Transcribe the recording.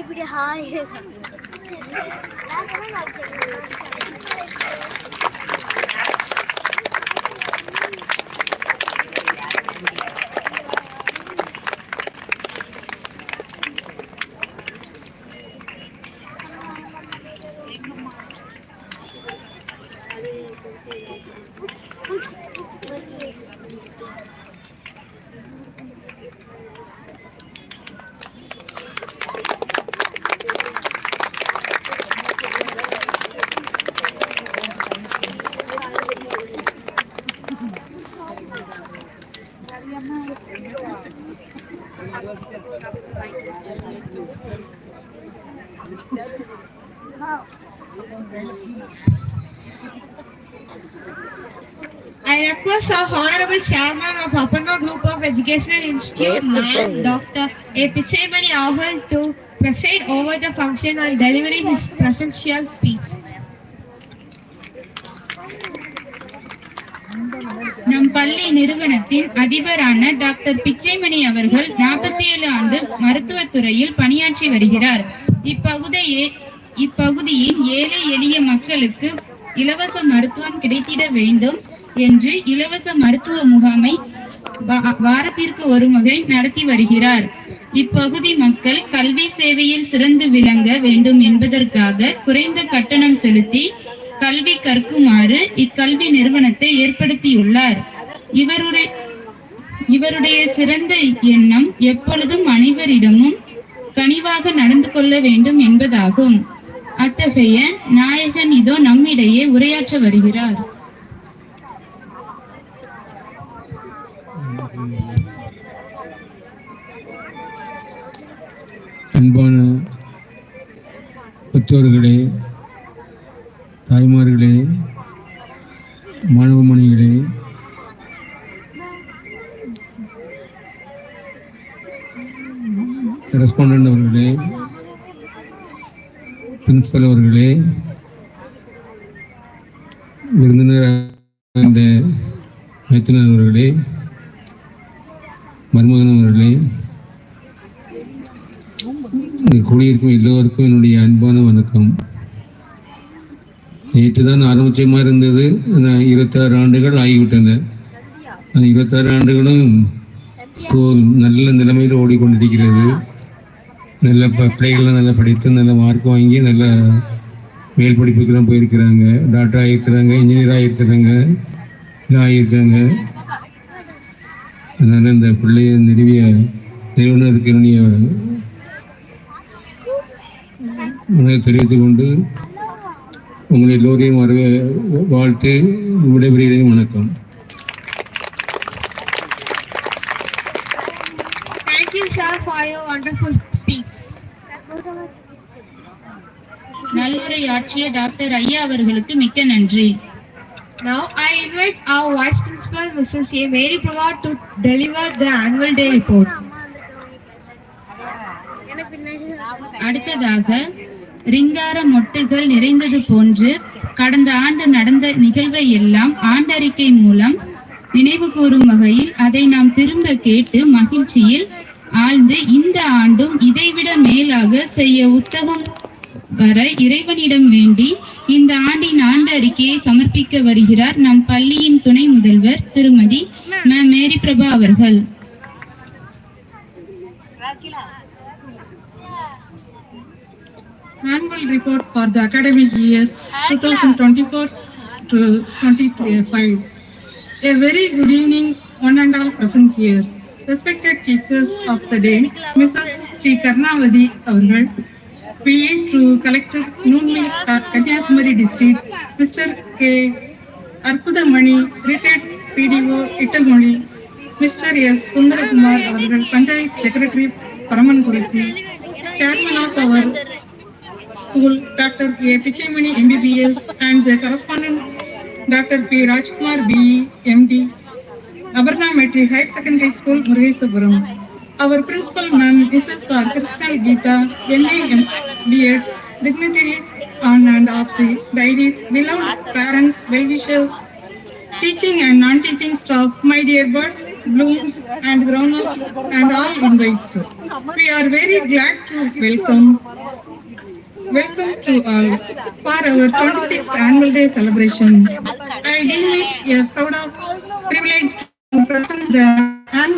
இப்படி hi I request our Honorable Chairman of Apurva Group of Educational Institute, Ma'am Dr. A. Pichaimani Ahul to preside over the function and delivering his presidential speech. நம் பள்ளி நிறுவனத்தின் அதிபரான doctor Pichaimani அவர்கள் நாற்பத்தி ஏழு ஆண்டு மருத்துவத் துறையில் பணியாற்றி வருகிறார். இப்பகுதியே இப்பகுதியின் ஏழை எளிய மக்களுக்கு இலவச மருத்துவம் கிடைத்திட வேண்டும் என்று இலவச மருத்துவ முகாமை வாரத்திற்கு ஒரு முறை நடத்தி வருகிறார். இப்பகுதி மக்கள் கல்வி சேவையில் சிறந்து விளங்க வேண்டும் என்பதற்காக குறைந்த கட்டணம் செலுத்தி கல்வி கற்குமாறு இக்கல்வி நிறுவனத்தை ஏற்படுத்தியுள்ளார். இவருடைய இவருடைய சிறந்த எண்ணம் எப்பொழுதும் அனைவரிடமும் கனிவாக நடந்து கொள்ள வேண்டும் என்பதாகும். அத்தகைய நாயகன் இதோ நம்மிடையே உரையாற்ற வருகிறார். அன்பான பெற்றோர்களே தாய்மார்களே மாணவ மணிகளே கரஸ்பாண்டன்ட் அவர்களே பிரின்சிபல் அவர்களே விருந்தினர் அந்த மைத்தினர் அவர்களே மருமகன் அவர்களே குடியிருக்கும் எல்லோருக்கும் என்னுடைய அன்பான வணக்கம். நேற்று தான் ஆரம்பிச்சமாக இருந்தது இருபத்தாறு ஆண்டுகள் ஆகிவிட்டன அந்த இருபத்தாறு ஆண்டுகளும் ஸ்கூல் நல்ல நிலைமையில் ஓடிக்கொண்டிருக்கிறது. நல்ல ப- பிள்ளைகள்லாம் நல்லா படித்து நல்ல மார்க் வாங்கி நல்ல மேல் படிப்புக்கெல்லாம் போயிருக்கிறாங்க. டாக்டர் ஆகியிருக்கிறாங்க இன்ஜினியர் ஆகியிருக்கிறாங்க எல்லாம் ஆகியிருக்காங்க. அதனால் இந்த பிள்ளைய நிறுவிய நிறுவனருக்கு என்னுடைய உணவை கொண்டு உங்களை எல்லோரையும் வரவே வாழ்த்து விடைபெறுகிறேன் வணக்கம் Thank you, sir, for your wonderful speech. நல்லுரையாற்றிய டாக்டர் ஐயா அவர்களுக்கு மிக்க நன்றி Now I invite our Vice Principal, Mrs. A. Mary Prabha, to deliver the annual day report. அடுத்ததாக ரிங்கார மொட்டுகள் நிறைந்தது போன்று கடந்த ஆண்டு நடந்த நிகழ்வை எல்லாம் ஆண்டறிக்கை மூலம் நினைவு கூறும் வகையில் அதை நாம் திரும்ப கேட்டு மகிழ்ச்சியில் ஆழ்ந்து இந்த ஆண்டும் இதைவிட மேலாக செய்ய உத்தகம் வர இறைவனிடம் வேண்டி இந்த ஆண்டின் ஆண்டு அறிக்கையை சமர்ப்பிக்க வருகிறார் நம் பள்ளியின் துணை முதல்வர் திருமதி மேரி பிரபா அவர்கள். Annual report for the academic year 2024 to 25. A very good evening, one and all present here. Respected chief guest of the day, Mrs. Sri Karnavadi Avargal, PA to Collector Noon Mills, Kanyakumari District, Mr. K. Arpudamani, retired PDO, Italmoli, Mr. S. Sundarakumar Avargal, Panchayat Secretary, Paramankurchi, Chairman of our School, Dr. A. Pichaimani, MBBS, and the correspondent, Dr. P. Rajkumar, BE, MD, Abarna Metric Higher Secondary School, Murugesapuram. Our principal, Ma'am, Mrs. R. Krishna Geeta, MA, B.Ed, dignitaries on and off the diaries, beloved parents, well-wishers, teaching and non-teaching staff, my dear birds, blooms, and grown-ups, and all invites. We are very glad to Welcome to all for our 26th annual day celebration. I deem it a proud of privilege to present the